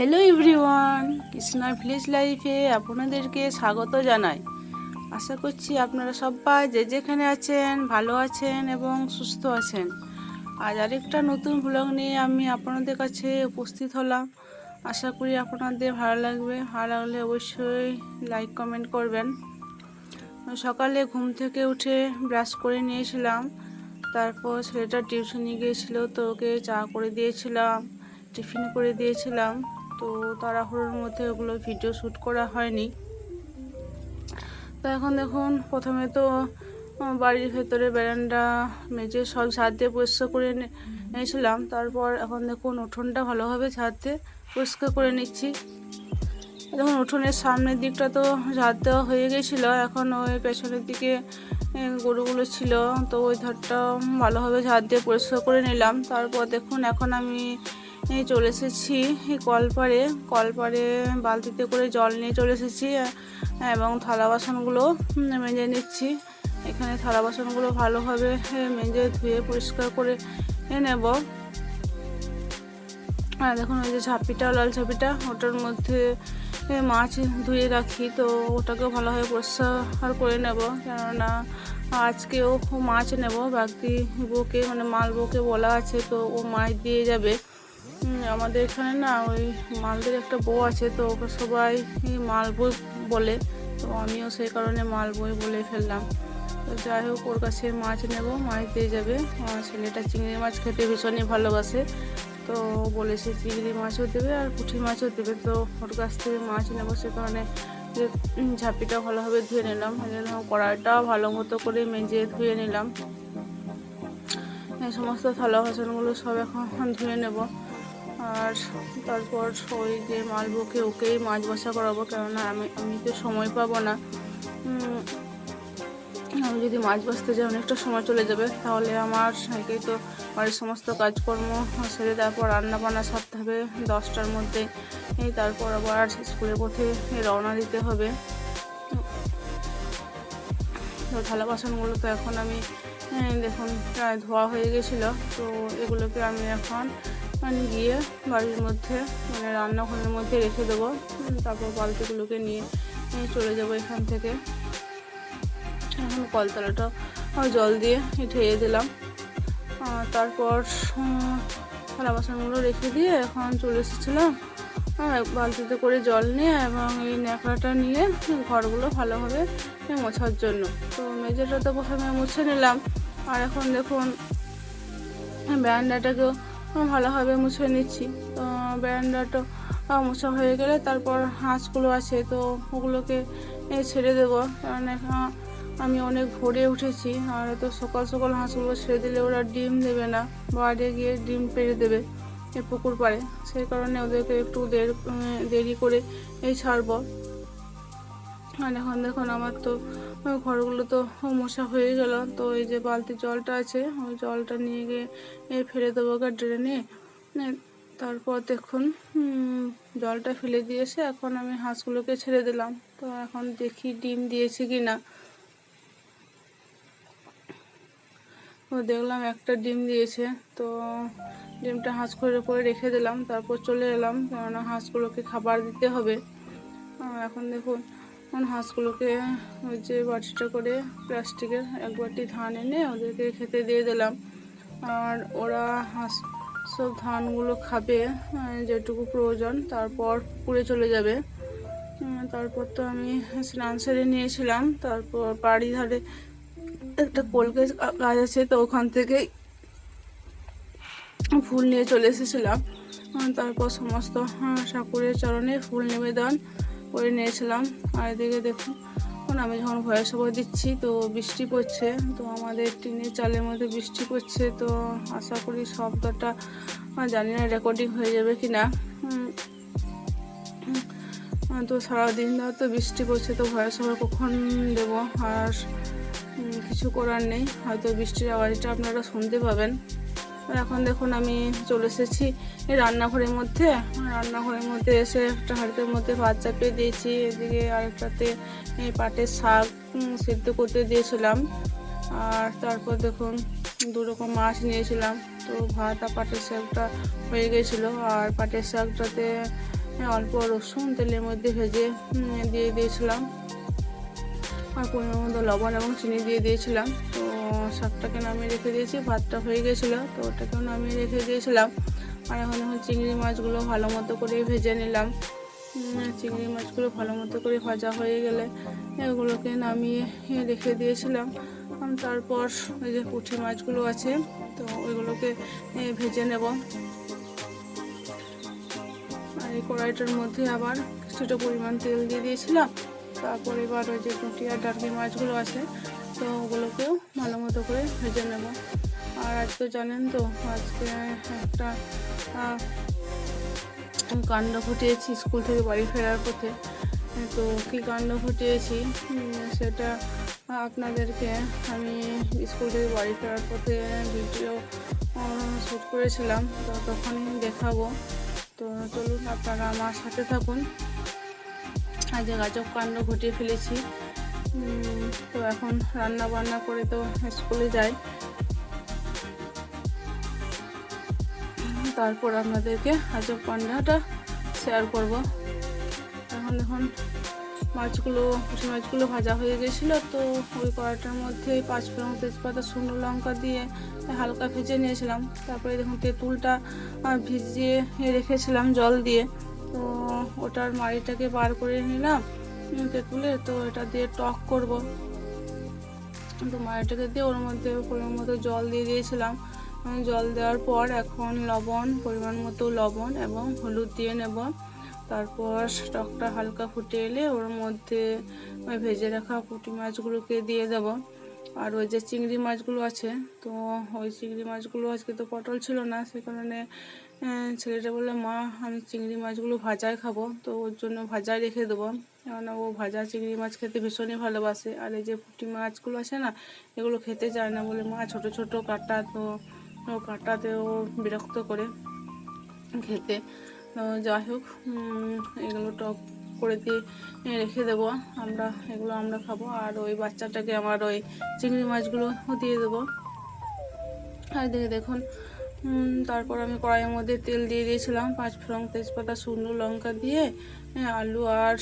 Hello everyone Krishna village লাইফে আপনাদেরকে স্বাগত জানাই। আশা করছি আপনারা সবাই যে যেখানে আছেন, ভালো আছেন এবং সুস্থ আছেন। আজ আরেকটা নতুন ব্লগ নিয়ে আমি আপনাদের কাছে উপস্থিত হলাম। আশা করি আপনাদের ভালো লাগবে। ভালো লাগলে অবশ্যই লাইক কমেন্ট করবেন। সকালে ঘুম থেকে উঠে ব্রাশ করে নিয়েছিলাম। তারপর ছেলেটা টিউশনি গিয়েছিল, তো ওকে চা করে দিয়েছিলাম টিফিন করে দিয়েছিলাম। তো তাড়াহুড়োর মধ্যে ওগুলো ভিডিও শ্যুট করা হয়নি। তো এখন দেখুন, প্রথমে তো বাড়ির ভেতরে বেরান্ডা মেঝে সব ছাদ দিয়ে পরিষ্কার করে নিয়েছিলাম তারপর এখন দেখুন, উঠোনটা ভালোভাবে ছাদ দিয়ে পরিষ্কার করে নিচ্ছি। দেখুন, উঠোনের সামনের দিকটা তো ঝাড় দেওয়া হয়ে গেছিল। এখন ওই পেছনের দিকে গরুগুলো ছিল। তো ওই ধারটা ভালোভাবে ঝাড় দিয়ে পরিষ্কার করে নিলাম। তারপর দেখুন, এখন আমি এই চলে এসেছি। এই কলপাড়ে কলপাড়ে বালতিতে করে জল নিয়ে চলে এসেছি, এবং থালা বাসনগুলো মেজে নিচ্ছি। এখানে থালা বাসনগুলো ভালোভাবে মেজে ধুয়ে পরিষ্কার করে নেব। আর দেখুন, ওই যে ঝাঁপিটা, লাল ঝাঁপিটা, ওটার মধ্যে মাছ ধুয়ে রাখি, তো ওটাকে ভালোভাবে পরিষ্কার করে নেব। কেননা আজকেও মাছ নেব, বাকি বউকে মানে মাল বউকে বলা আছে, তো ও মাছ দিয়ে যাবে। আমাদের এখানে না ওই মালদের একটা বউ আছে, তো ওকে সবাই মাল বই বলে, তো আমিও সেই কারণে মাল বই বলে ফেললাম। তো যাই হোক, ওর কাছে মাছ নেব, মাছ দিয়ে যাবে। আমার ছেলেটা চিংড়ি মাছ খেতে ভীষণই ভালোবাসে, তো বলেছে চিংড়ি মাছও দেবে আর পুঁটি মাছও দেবে। তো ওর কাছ থেকে মাছ নেব সে কারণে যে ঝাঁপিটা ভালোভাবে ধুয়ে নিলাম। কড়াইটাও ভালো মতো করে মেজে ধুয়ে নিলাম। এই সমস্ত থালা বাসনগুলো সব এখন ধুয়ে নেব। আর তারপর ওই যে মালবুকে ওকেই মাছ বসা করাবো, কেননা আমি আমি তো সময় পাবো না। আমি যদি মাছ বাছতে যাই, অনেকটা সময় চলে যাবে। তাহলে আমার একেই তো বাড়ির সমস্ত কাজকর্ম সেরে তারপর রান্না বান্না সারতে হবে দশটার মধ্যে। তারপর আবার স্কুলের পথে রওনা দিতে হবে। তো থালা বাসনগুলো তো এখন আমি দেখুন, প্রায় ধোয়া হয়ে গেছিল। তো এগুলোকে আমি এখন মানে গিয়ে বাড়ির মধ্যে মানে রান্নাঘরের মধ্যে রেখে দেবো। তারপর বালতিগুলোকে নিয়ে চলে যাব এখান থেকে। এখন কলতলাটা জল দিয়ে ঢেয়ে দিলাম। তারপর থালা বাসনগুলো রেখে দিয়ে এখন চলে এসেছিলাম। বালতিতে করে জল নিয়ে এবং এই ন্যাকড়াটা নিয়ে ঘরগুলো ভালোভাবে মোছার জন্য। তো মেঝেটা তো প্রথমে মুছে নিলাম। আর এখন দেখুন, ব্যান্ডাটাকেও ভালোভাবে মুছে নিচ্ছি। তো ব্যান্ডাটা মোছা হয়ে গেলে তারপর হাঁসগুলো আছে, তো ওগুলোকে ছেড়ে দেবো। কারণ এখন আমি অনেক ভোরে উঠেছি, আর তো সকাল সকাল হাঁসগুলো ছেড়ে দিলে ওরা ডিম দেবে না বাইরে গিয়ে ডিম পেড়ে দেবে এ পুকুর পাড়ে। সেই কারণে ওদেরকে একটু দের করে এই ছাড়বো। আর এখন দেখুন, আমার তো ঘরগুলো তো মশা হয়ে গেল। তো এই যে বালতির জলটা আছে, ওই জলটা নিয়ে গিয়ে ফেলে দেবো গা ড্রেনে তারপর দেখুন জলটা ফেলে দিয়েছে, এখন আমি হাঁসগুলোকে ছেড়ে দিলাম। তো এখন দেখি ডিম দিয়েছে কি না। তো দেখলাম একটা ডিম দিয়েছে, তো ডিমটা হাঁস করে করে রেখে দিলাম, তারপর চলে এলাম। কেননা হাঁসগুলোকে খাবার দিতে হবে। এখন দেখুন এখন হাঁসগুলোকে ওই যে বাটিটা করে প্লাস্টিকের এক বাটি ধান এনে ওদেরকে খেতে দিয়ে দিলাম। আর ওরা হাঁস সব ধানগুলো খাবে যেটুকু প্রয়োজন, তারপর পুড়ে চলে যাবে। তারপর তো আমি স্নান সেরে নিয়েছিলাম, তারপর বাড়ি ধারে একটা কোল গাছ গাছ আছে, তো ওখান থেকেই ফুল নিয়ে চলে এসেছিলাম। তারপর সমস্ত ঠাকুরের চরণে ফুল নিবেদন। করে নিয়েছিলাম। আর এদিকে দেখুন, এখন আমি যখন ভয়েস ওভার দিচ্ছি, তো বৃষ্টি পড়ছে। তো আমাদের টিনের চালের মধ্যে বৃষ্টি পড়ছে, তো আশা করি শব্দটা জানি না রেকর্ডিং হয়ে যাবে কি না তো সারাদিন ধর তো বৃষ্টি পড়ছে, তো ভয়েস ওভার কখন দেবো? আর কিছু করার নেই। হয়তো বৃষ্টির আওয়াজটা আপনারা শুনতে পাবেন। এখন দেখুন আমি চলে এসেছি রান্নাঘরের মধ্যে। রান্নাঘরের মধ্যে এসে একটা হাঁড়িতে মধ্যে ভাত চাপিয়ে দিয়েছি। এদিকে আরেকটাতে এই পাটের শাক সেদ্ধ করতে দিয়েছিলাম। আর তারপর দেখুন দু রকম মাছ নিয়েছিলাম। তো ভাত আর পাটের শাকটা হয়ে গেছিল। আর পাটের শাকটাতে অল্প রসুন তেলের মধ্যে ভেজে দিয়ে দিয়েছিলাম। আর পরিমাণ মতো লবণ এবং চিনি দিয়ে দিয়েছিলাম। শাকটাকে নামিয়ে রেখে দিয়েছি, ভাতটা হয়ে গেছিল, তো ওটাকেও নামিয়ে রেখে দিয়েছিলাম। আর এখন এখন চিংড়ি মাছগুলো ভালো মতো করে ভেজে নিলাম। চিংড়ি মাছগুলো ভালো মতো করে ভাজা হয়ে গেলে এগুলোকে নামিয়ে রেখে দিয়েছিলাম। তারপর ওই যে পুঁটি মাছগুলো আছে, তো ওইগুলোকে ভেজে নেব। আর এই কড়াইটার মধ্যে আবার কিছুটা পরিমাণ তেল দিয়ে দিয়েছিলাম। তারপর এবার ওই যে পুঁটি আর ডার্কি মাছগুলো আছে তো ওগুলোকেও ভালো মতো করে ভেজে নেব। আর আজকে জানেন তো, আজকে একটা কাণ্ড ঘটিয়েছি স্কুল থেকে বাড়ি ফেরার পথে। তো কী কাণ্ড ঘটিয়েছি? সেটা আপনাদেরকে আমি স্কুল থেকে বাড়ি ফেরার পথে ভিডিও শ্যুট করেছিলাম, তো তখনই দেখাবো। তো চলুন আপনারা আমার সাথে থাকুন। আজ গাজব কাণ্ড ঘটিয়ে ফেলেছি। তো এখন রান্না বান্না করে তো স্কুলে যাই। তারপর আপনাদেরকে আজব পান্ডাটা শেয়ার করব। এখন এখন মাছগুলো মাছগুলো ভাজা হয়ে গেছিল, তো ওই কড়াটার মধ্যে পাঁচ ফোড়ন তেজপাতা, শুকনো লঙ্কা দিয়ে হালকা ভেজে নিয়েছিলাম। তারপরে দেখুন তেঁতুলটা ভিজিয়ে রেখেছিলাম জল দিয়ে। তো ওটার মাড়িটাকে বার করে নিলাম। তেঁতুলে তো এটা দিয়ে টক করব। তো মাড়িটাকে দিয়ে ওর মধ্যে পরিমাণ মতো জল দিয়ে দিয়েছিলাম। জল দেওয়ার পর এখন লবণ, পরিমাণ মতো লবণ এবং হলুদ দিয়ে নেব। তারপর টকটা হালকা ফুটে এলে ওর মধ্যে ওই ভেজে রাখা পুঁটি মাছগুলোকে দিয়ে দেব। আর ওই যে চিংড়ি মাছগুলো আছে, তো ওই চিংড়ি মাছগুলো আজকে তো পটল ছিল না, সে কারণে ছেলেটা বলল, মা, আমি চিংড়ি মাছগুলো ভাজায় খাব, তো ওর জন্য ভাজায় রেখে দেবো। কেননা ও ভাজা চিংড়ি মাছ খেতে ভীষণই ভালোবাসে। আর এই যে পুঁটি মাছগুলো আছে না, এগুলো খেতে চায় না বলে, মা, ছোট ছোট কাটা তো। ও কাটাতেও বিরক্ত করে খেতে। যাই হোক এগুলো টক করে দিয়ে রেখে দেবো আমরা, এগুলো আমরা খাব। আর ওই বাচ্চাটাকে আমার ওই চিংড়ি মাছগুলো দিয়ে দেবো। আর দেখে দেখুন তারপর আমি কড়াইয়ের মধ্যে তেল দিয়ে দিয়েছিলাম, পাঁচ ফোড়ন তেজপাতা, শুকনো লঙ্কা দিয়ে আলু আর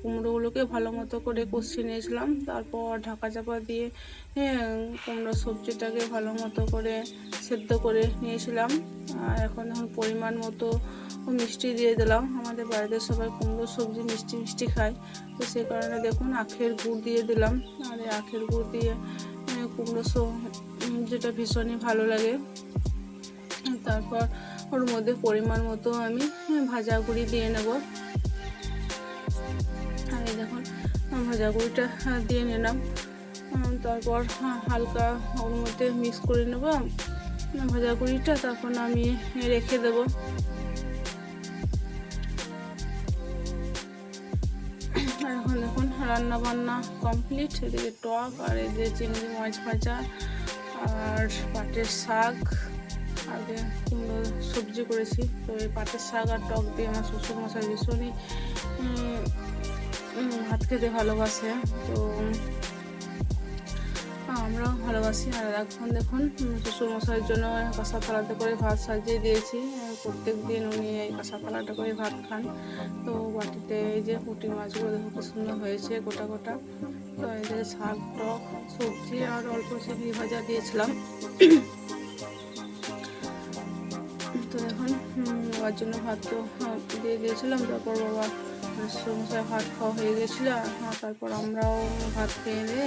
কুমড়োগুলোকে ভালো মতো করে কষিয়ে নিয়েছিলাম। তারপর ঢাকা চাপা দিয়ে কুমড়ো সবজিটাকে ভালো মতো করে সেদ্ধ করে নিয়েছিলাম। আর এখন এখন পরিমাণ মতো মিষ্টি দিয়ে দিলাম। আমাদের বাড়িতে সবাই কুমড়ো সবজি মিষ্টি মিষ্টি খায়। তো সেই কারণে দেখুন আখের গুড় দিয়ে দিলাম। আর আখের গুড় দিয়ে কুমড়ো যেটা ভীষণই ভালো লাগে। তারপর ওর মধ্যে পরিমাণ মতো আমি ভাজা গুঁড়ি দিয়ে নেব। এই দেখুন আহ, ভাজা গুঁড়িটা দিয়ে নিলাম। তারপর হালকা ওর মধ্যে মিক্স করে নেব। উম, ভাজা গুঁড়িটা তারপর আমি রেখে দেবো। এখন দেখুন রান্না বান্না কমপ্লিট এদিকে টক আর এদিকে চিংড়ি মাছ ভাজা আর পাটের শাক। আগে সবজি করেছি। তো এই পাটের শাক আর টক দিয়ে আমার শ্বশুর মশাই ভীষণই ভাত খেতে ভালোবাসে। তো আমরাও ভালোবাসি। আর এখন দেখুন উম, শ্বশুর মশাইয়ের জন্য কাঁসা থালাতে করে ভাত সাজিয়ে দিয়েছি। প্রত্যেক দিন উনি এই কাঁসা থালাটা করে ভাত খান। তো বাটিতে এই যে পুঁটি মাছগুলো দেখো খুব সুন্দর হয়েছে গোটা গোটা। তো এই যে শাক টক সবজি আর অল্প চিংড়ি ভাজা দিয়েছিলাম। বাবার জন্য ভাত তো আহ, দিয়ে দিয়েছিলাম তারপর বাবা সমস্যায় ভাত খাওয়া হয়ে গেছিল হ্যাঁ, তারপর আমরাও ভাত খেয়ে নিয়ে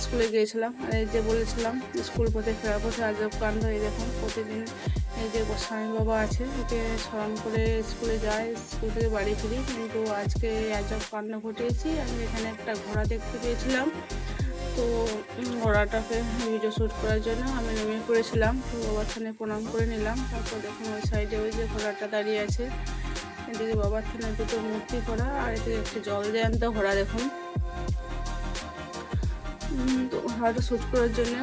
স্কুলে গিয়েছিলাম। আর এই যে বলেছিলাম স্কুল পথে ফেরার পথে আজব কাণ্ড হয়ে দেখুন প্রতিদিন এই যে স্বামী বাবা আছে ওকে স্মরণ করে স্কুলে যায় স্কুল থেকে বাড়ি ফিরি। কিন্তু আজকে আজব কাণ্ড ঘটিয়েছি। আমি এখানে একটা ঘোড়া দেখতে পেয়েছিলাম। তো ঘোড়াটাকে ভিডিও শ্যুট করার জন্য আমি নেমে পড়েছিলাম। তো বাবার থানে প্রণাম করে নিলাম। তারপর দেখুন ওই সাইডে ওই যে ঘোড়াটা দাঁড়িয়ে আছে। এদিকে বাবার থানে দুটো মূর্তি করা আর এদিকে একটি জল জ্যান্ত ঘোড়া দেখুন। তো ঘোড়াটা শ্যুট করার জন্য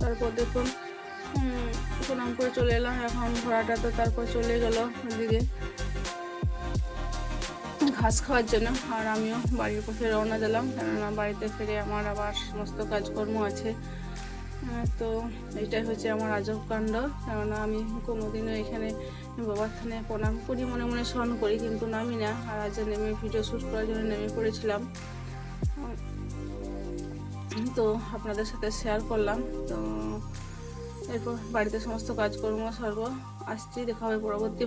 তারপর দেখুন প্রণাম করে চলে এলাম। এখন ঘোড়াটা তো তারপর চলে গেল ওদিকে ঘাস খাওয়ার জন্য। আর আমিও বাড়ির পথে রওনা দিলাম। কেননা বাড়িতে ফিরে আমার আবার সমস্ত কাজকর্ম আছে। তো এটাই হচ্ছে আমার আজব কাণ্ড। কেননা আমি কোনোদিনও এখানে বাবার থানে প্রণাম করি, মনে মনে স্মরণ করি, কিন্তু নামি না। আর আজ নেমে ভিডিও শ্যুট করার জন্য নেমে পড়েছিলাম। তো আপনাদের সাথে শেয়ার করলাম। তো এরপর বাড়িতে সমস্ত কাজকর্ম সারবো। আসছি, দেখা হবে পরবর্তী